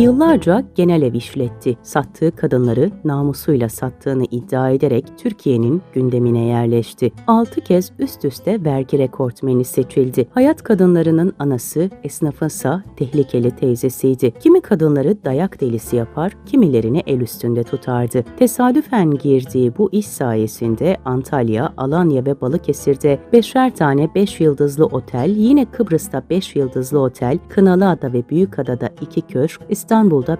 Yıllarca genel ev işletti. Sattığı kadınları namusuyla sattığını iddia ederek Türkiye'nin gündemine yerleşti. 6 kez üst üste vergi rekortmeni seçildi. Hayat kadınlarının anası, esnafınsa tehlikeli teyzesiydi. Kimi kadınları dayak delisi yapar, kimilerini el üstünde tutardı. Tesadüfen girdiği bu iş sayesinde Antalya, Alanya ve Balıkesir'de beşer tane 5 yıldızlı otel, yine Kıbrıs'ta 5 yıldızlı otel, Kınalıada ve Büyükada'da 2 köşk, İstanbul'da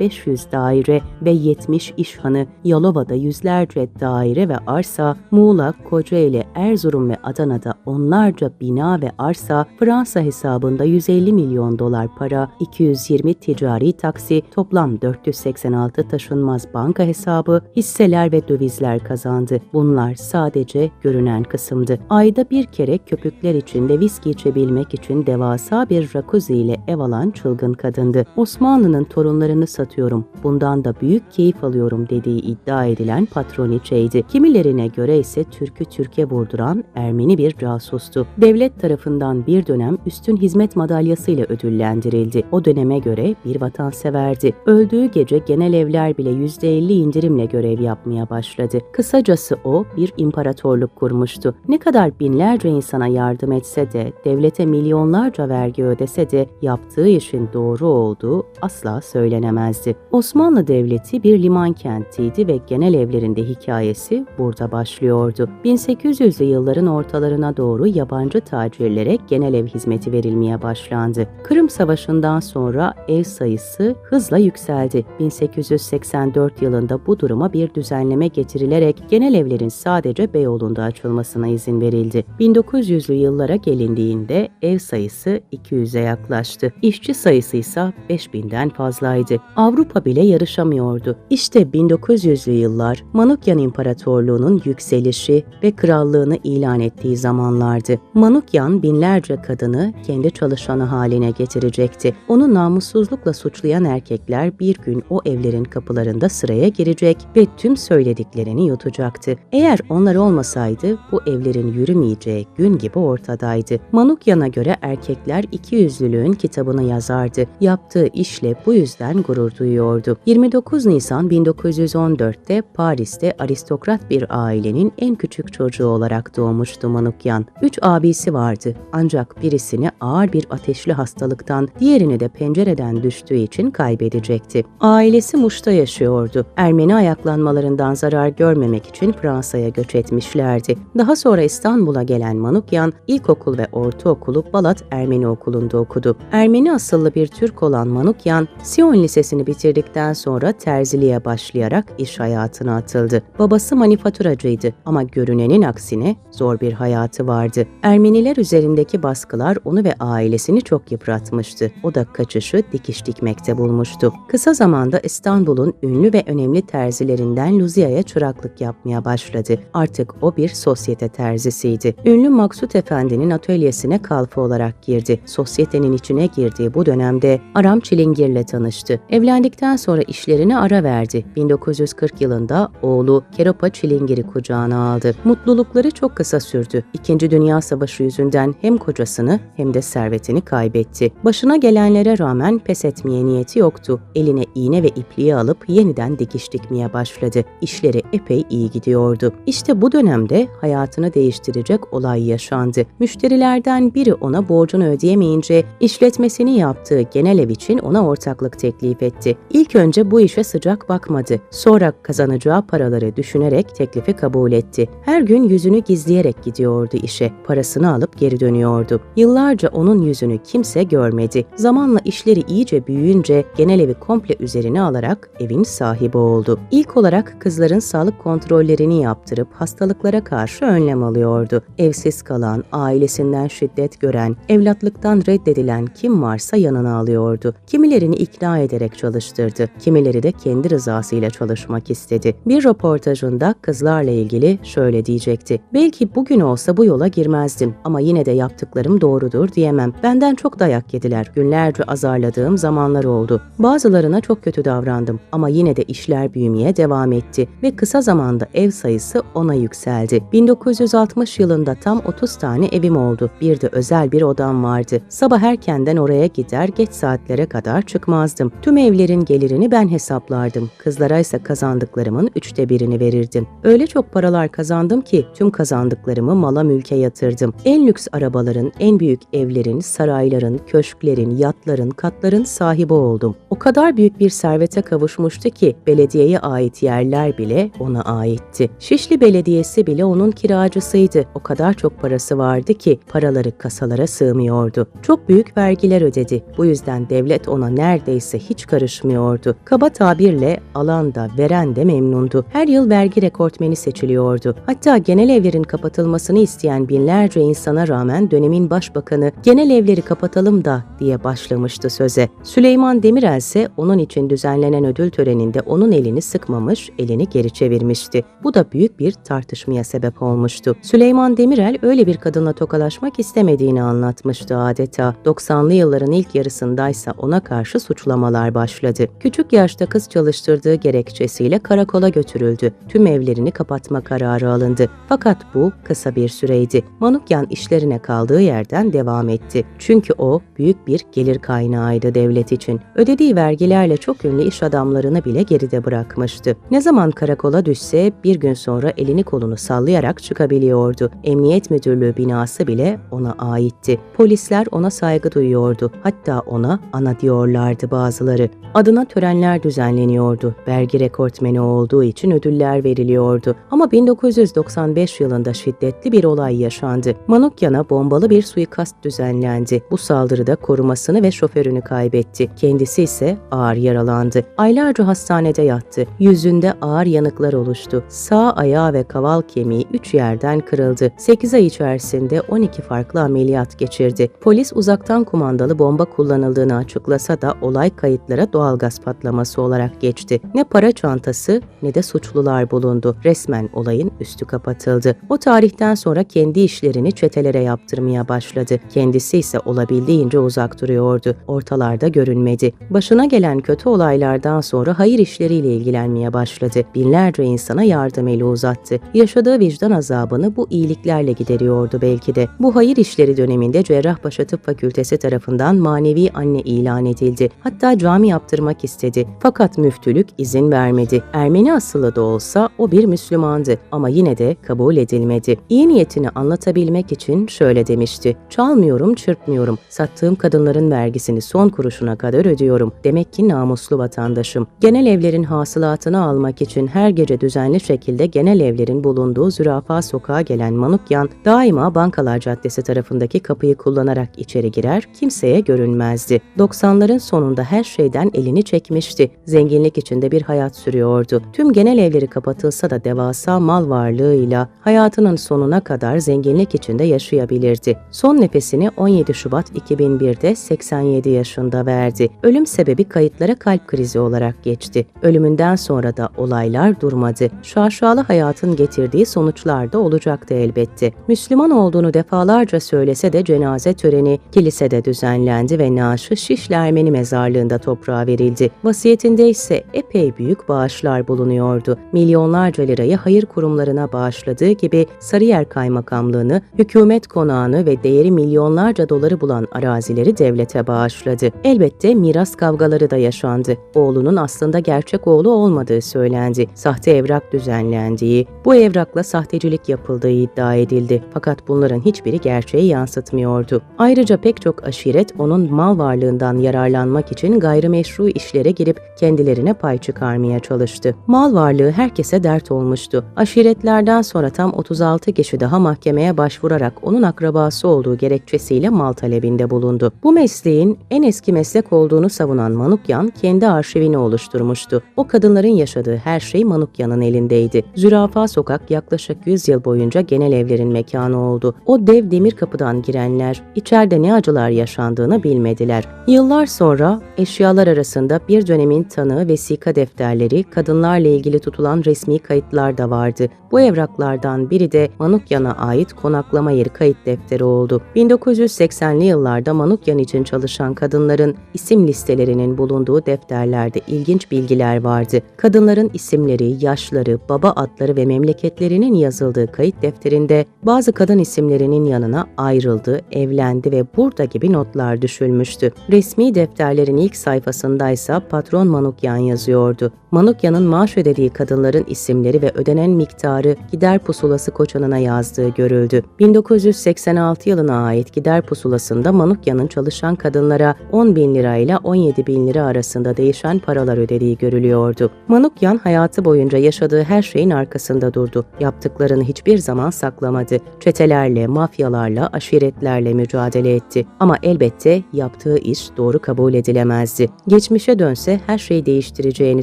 500 daire ve 70 işhanı, Yalova'da yüzlerce daire ve arsa, Muğla, Kocaeli, Erzurum ve Adana'da onlarca bina ve arsa, Fransa hesabında 150 milyon dolar para, 220 ticari taksi, toplam 486 taşınmaz banka hesabı, hisseler ve dövizler kazandı. Bunlar sadece görünen kısımdı. Ayda bir kere köpükler içinde viski içebilmek için devasa bir jacuzzi ile ev alan çılgın kadındı. Osmanlı'nın torunlarını satıyorum, bundan da büyük keyif alıyorum dediği iddia edilen patroniçeydi. Kimilerine göre ise Türk'ü Türkiye vurduran Ermeni bir casustu. Devlet tarafından bir dönem üstün hizmet madalyasıyla ödüllendirildi. O döneme göre bir vatanseverdi. Öldüğü gece genel evler bile %50 indirimle görev yapmaya başladı. Kısacası o bir imparatorluk kurmuştu. Ne kadar binlerce insana yardım etse de, devlete milyonlarca vergi ödese de yaptığı işin doğru olduğu asla söylenemezdi. Osmanlı Devleti bir liman kentiydi ve genel evlerinde hikayesi burada başlıyordu. 1800'lü yılların ortalarına doğru yabancı tacirlere genel ev hizmeti verilmeye başlandı. Kırım Savaşı'ndan sonra ev sayısı hızla yükseldi. 1884 yılında bu duruma bir düzenleme getirilerek genel evlerin sadece Beyoğlu'nda açılmasına izin verildi. 1900'lü yıllara gelindiğinde ev sayısı 200'e yaklaştı. İşçi sayısı ise 5000'den fazlaydı. Avrupa bile yarışamıyordu. İşte 1900'lü yıllar Manukyan İmparatorluğu'nun yükselişi ve krallığını ilan ettiği zamanlardı. Manukyan binlerce kadını kendi çalışanı haline getirecekti. Onu namussuzlukla suçlayan erkekler bir gün o evlerin kapılarında sıraya girecek ve tüm söylediklerini yutacaktı. Eğer onlar olmasaydı bu evlerin yürümeyeceği gün gibi ortadaydı. Manukyan'a göre erkekler ikiyüzlülüğün kitabını yazardı. Yaptığı işle bu yüzden gurur duyuyordu. 29 Nisan 1914'te Paris'te aristokrat bir ailenin en küçük çocuğu olarak doğmuştu Manukyan. Üç abisi vardı ancak birisini ağır bir ateşli hastalıktan, diğerini de pencereden düştüğü için kaybedecekti. Ailesi Muş'ta yaşıyordu. Ermeni ayaklanmalarından zarar görmemek için Fransa'ya göç etmişlerdi. Daha sonra İstanbul'a gelen Manukyan, ilkokul ve ortaokulu Balat Ermeni Okulu'nda okudu. Ermeni asıllı bir Türk olan Manukyan, Sion Lisesi'ni bitirdikten sonra terziliğe başlayarak iş hayatına atıldı. Babası manifaturacıydı ama görünenin aksine zor bir hayatı vardı. Ermeniler üzerindeki baskılar onu ve ailesini çok yıpratmıştı. O da kaçışı dikiş dikmekte bulmuştu. Kısa zamanda İstanbul'un ünlü ve önemli terzilerinden Luzia'ya çıraklık yapmaya başladı. Artık o bir sosyete terzisiydi. Ünlü Maksut Efendi'nin atölyesine kalfa olarak girdi. Sosyetenin içine girdiği bu dönemde Aram Çilingir'le tanıştı. Evlendikten sonra işlerine ara verdi. 1940 yılında oğlu Keropa Çilingir'i kucağına aldı. Mutlulukları çok kısa sürdü. İkinci Dünya Savaşı yüzünden hem kocasını hem de servetini kaybetti. Başına gelenlere rağmen pes etmeye niyeti yoktu. Eline iğne ve ipliği alıp yeniden dikiş dikmeye başladı. İşleri epey iyi gidiyordu. İşte bu dönemde hayatını değiştirecek olay yaşandı. Müşterilerden biri ona borcunu ödeyemeyince işletmesini yaptığı genel ev için ona ortaklık teklif etti. İlk önce bu işe sıcak bakmadı. Sonra kazanacağı paraları düşünerek teklifi kabul etti. Her gün yüzünü gizleyerek gidiyordu işe. Parasını alıp geri dönüyordu. Yıllarca onun yüzünü kimse görmedi. Zamanla işleri iyice büyüyünce genel evi komple üzerine alarak evin sahibi oldu. İlk olarak kızların sağlık kontrollerini yaptırıp hastalıklara karşı önlem alıyordu. Evsiz kalan, ailesinden şiddet gören, evlatlıktan reddedilen kim varsa yanına alıyordu. Kimilerini ikna ederek çalıştırdı. Kimileri de kendi rızasıyla çalışmak istedi. Bir röportajında kızlarla ilgili şöyle diyecekti. Belki bugün olsa bu yola girmezdim ama yine de yaptıklarım doğrudur diyemem. Benden çok dayak yediler. Günlerce azarladığım zamanlar oldu. Bazılarına çok kötü davrandım ama yine de işler büyümeye devam etti ve kısa zamanda ev sayısı ona yükseldi. 1960 yılında tam 30 tane evim oldu. Bir de özel bir odam vardı. Sabah erkenden oraya gider geç saatlere kadar çıkmazdım. Yaşardım. Tüm evlerin gelirini ben hesaplardım. Kızlara ise kazandıklarımın üçte birini verirdim. Öyle çok paralar kazandım ki tüm kazandıklarımı mala mülke yatırdım. En lüks arabaların, en büyük evlerin, sarayların, köşklerin, yatların, katların sahibi oldum. O kadar büyük bir servete kavuşmuştu ki belediyeye ait yerler bile ona aitti. Şişli Belediyesi bile onun kiracısıydı. O kadar çok parası vardı ki paraları kasalara sığmıyordu. Çok büyük vergiler ödedi. Bu yüzden devlet ona neredeyse hiç karışmıyordu. Kaba tabirle alan da veren de memnundu. Her yıl vergi rekortmeni seçiliyordu. Hatta genel evlerin kapatılmasını isteyen binlerce insana rağmen dönemin başbakanı genel evleri kapatalım da diye başlamıştı söze. Süleyman Demirel ise onun için düzenlenen ödül töreninde onun elini sıkmamış, elini geri çevirmişti. Bu da büyük bir tartışmaya sebep olmuştu. Süleyman Demirel öyle bir kadınla tokalaşmak istemediğini anlatmıştı adeta. 90'lı yılların ilk yarısındaysa ona karşı suçlamalar başladı. Küçük yaşta kız çalıştırdığı gerekçesiyle karakola götürüldü. Tüm evlerini kapatma kararı alındı. Fakat bu kısa bir süreydi. Manukyan işlerine kaldığı yerden devam etti. Çünkü o büyük bir gelir kaynağıydı devlet için. Ödediği vergilerle çok ünlü iş adamlarını bile geride bırakmıştı. Ne zaman karakola düşse bir gün sonra elini kolunu sallayarak çıkabiliyordu. Emniyet Müdürlüğü binası bile ona aitti. Polisler ona saygı duyuyordu. Hatta ona ana diyorlardı bazıları. Adına törenler düzenleniyordu. Vergi rekortmeni olduğu için ödüller veriliyordu. Ama 1995 yılında şiddetli bir olay yaşandı. Manukyan'a bombalı bir suikast düzenlendi. Bu saldırıda korumasını ve şoförünü kaybetti. Kendisi ise ağır yaralandı. Aylarca hastanede yattı. Yüzünde ağır yanıklar oluştu. Sağ ayağı ve kaval kemiği 3 yerden kırıldı. 8 ay içerisinde 12 farklı ameliyat geçirdi. Polis uzaktan kumandalı bomba kullanıldığını açıklasa da olay kayıtlara doğalgaz patlaması olarak geçti. Ne para çantası ne de suçlular bulundu. Resmen olayın üstü kapatıldı. O tarihten sonra kendi işlerini çetelere yaptırmaya başladı. Kendisi ise olabildiğince uzak duruyordu. Ortalarda görünmedi. Başına gelen kötü olaylardan sonra hayır işleriyle ilgilenmeye başladı. Binlerce insana yardım eli uzattı. Yaşadığı vicdan azabını bu iyiliklerle gideriyordu belki de. Bu hayır işleri döneminde Cerrahpaşa Tıp Fakültesi tarafından manevi anne ilan edildi. Hatta cami yaptırmak istedi. Fakat müftülük izin vermedi. Ermeni asıllı da olsa o bir Müslümandı ama yine de kabul edilmedi. İyi niyetini anlatabilmek için şöyle demişti. Çalmıyorum, çırpmıyorum. Sattığım kadınların vergisini son kuruşuna kadar ödüyorum. Demek ki namuslu vatandaşım. Genel evlerin hasılatını almak için her gece düzenli şekilde genel evlerin bulunduğu Zürafa Sokağa gelen Manukyan daima Bankalar Caddesi tarafındaki kapıyı kullanarak içeri girer, kimseye görünmezdi. 90'ların sonunda her şeyden elini çekmişti. Zenginlik içinde bir hayat sürüyordu. Tüm genel evleri kapatılsa da devasa mal varlığıyla hayatının sonuna kadar zenginlik içinde yaşayabilirdi. Son nefesini 17 Şubat 2001'de 87 yaşında verdi. Ölüm sebebi kayıtlara kalp krizi olarak geçti. Ölümünden sonra da olaylar durmadı. Şaşalı hayatın getirdiği sonuçlar da olacaktı elbette. Müslüman olduğunu defalarca söylese de cenaze töreni kilisede düzenlendi ve naaşı Şişli Ermeni mezarlığında toprağa verildi. Vasiyetinde ise epey büyük bağışlar bulunuyordu. Milyonlarca lirayı hayır kurumlarına bağışladığı gibi Sarıyer Kaymakamlığını, hükümet konağını ve değeri milyonlarca doları bulan arazileri devlete bağışladı. Elbette miras kavgaları da yaşandı. Oğlunun aslında gerçek oğlu olmadığı söylendi. Sahte evrak düzenlendiği, bu evrakla sahtecilik yapıldığı iddia edildi. Fakat bunların hiçbiri gerçeği yansıtmıyordu. Ayrıca pek çok aşiret onun mal varlığından yararlanmak için gayrimeşru işlere girip kendilerine pay çıkarmaya çalıştı. Mal varlığı herkese dert olmuştu. Aşiretlerden sonra tam 36 kişi daha mahkemeye başvurarak onun akrabası olduğu gerekçesiyle mal talebinde bulundu. Bu mesleğin en eski meslek olduğunu savunan Manukyan kendi arşivini oluşturmuştu. O kadınların yaşadığı her şey Manukyan'ın elindeydi. Zürafa Sokak yaklaşık 100 yıl boyunca genel evlerin mekanı oldu. O dev demir kapıdan girenler içeride ne acılar yaşandığını bilmediler. Yıllar sonra eşyalar arasında bir dönemin tanığı vesika defterleri, kadınlarla ilgili tutulan resmi kayıtlar da vardı. Bu evraklardan biri de Manukyan'a ait konaklama yeri kayıt defteri oldu. 1980'li yıllarda Manukyan için çalışan kadınların isim listelerinin bulunduğu defterlerde ilginç bilgiler vardı. Kadınların isimleri, yaşları, baba adları ve memleketlerinin yazıldığı kayıt defterinde bazı kadın isimlerinin yanına ayrıldı, evlendi ve burada gibi notlar düşülmüştü. Resmi defterlerin ilk sayfasındaysa patron Manukyan yazıyordu. Manukyan'ın maaş ödediği kadınların isimleri ve ödenen miktarı gider pusulası koçanına yazdığı görüldü. 1986 yılına ait gider pusulasında Manukyan'ın çalışan kadınlara 10 bin lira ile 17 bin lira arasında değişen paralar ödediği görülüyordu. Manukyan hayatı boyunca yaşadığı her şeyin arkasında durdu. Yaptıklarını hiçbir zaman saklamadı. Çetelerle, mafyalarla, aşiretlerle mücadele etti. Ama elbette yaptığı iş doğru kabul edilemezdi. Geçmişe dönse her şeyi değiştireceğini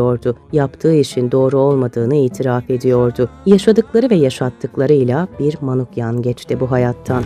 söylüyordu. Yaptığı işin doğru olmadığını itiraf ediyordu. Yaşadıkları ve yaşattıklarıyla bir Manukyan geçti bu hayattan.